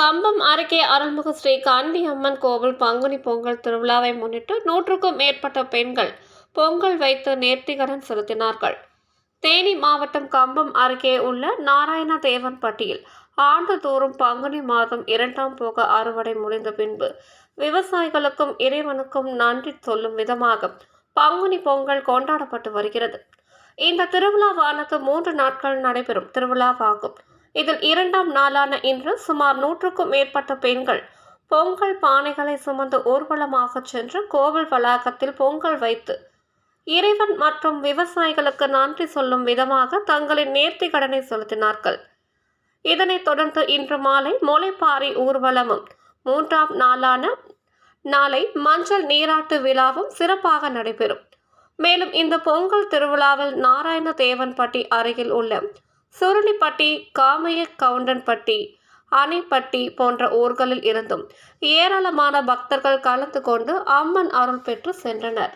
கம்பம் அருகே அருள்மிகு ஸ்ரீ காந்தி அம்மன் கோவில் பங்குனி பொங்கல் திருவிழாவை முன்னிட்டு நூற்றுக்கும் மேற்பட்ட பெண்கள் பொங்கல் வைத்து நேர்த்திகடன் செலுத்தினார்கள். தேனி மாவட்டம் கம்பம் அருகே உள்ள நாராயண தேவன்பட்டியில் ஆண்டுதோறும் பங்குனி மாதம் இரண்டாம் போக அறுவடை முடிந்த பின்பு விவசாயிகளுக்கும் இறைவனுக்கும் நன்றி சொல்லும் விதமாக பங்குனி பொங்கல் கொண்டாடப்பட்டு வருகிறது. இந்த திருவிழாவானது மூன்று நாட்கள் நடைபெறும் திருவிழாவாகும். இதில் இரண்டாம் நாளான இன்று சுமார் நூற்றுக்கும் மேற்பட்ட பெண்கள் பொங்கல் பானைகளை சுமந்து ஊர்வலமாக சென்று கோவில் வளாகத்தில் பொங்கல் வைத்து இறைவன் மற்றும் விவசாயிகளுக்கு நன்றி சொல்லும் விதமாக தங்களின் நேர்த்தி கடனை செலுத்தினார்கள். இதனைத் தொடர்ந்து இன்று மாலை முளைப்பாரி ஊர்வலமும் மூன்றாம் நாளான நாளை மஞ்சள் நீராட்டு விழாவும் சிறப்பாக நடைபெறும். மேலும் இந்த பொங்கல் திருவிழாவில் நாராயண தேவன்பட்டி அருகில் உள்ள சுருளிப்பட்டி காமைய கவுண்டன்பட்டி அணைப்பட்டி போன்ற ஊர்களில் இருந்தும் ஏராளமான பக்தர்கள் கலந்து கொண்டு அம்மன் அருள் பெற்று சென்றனர்.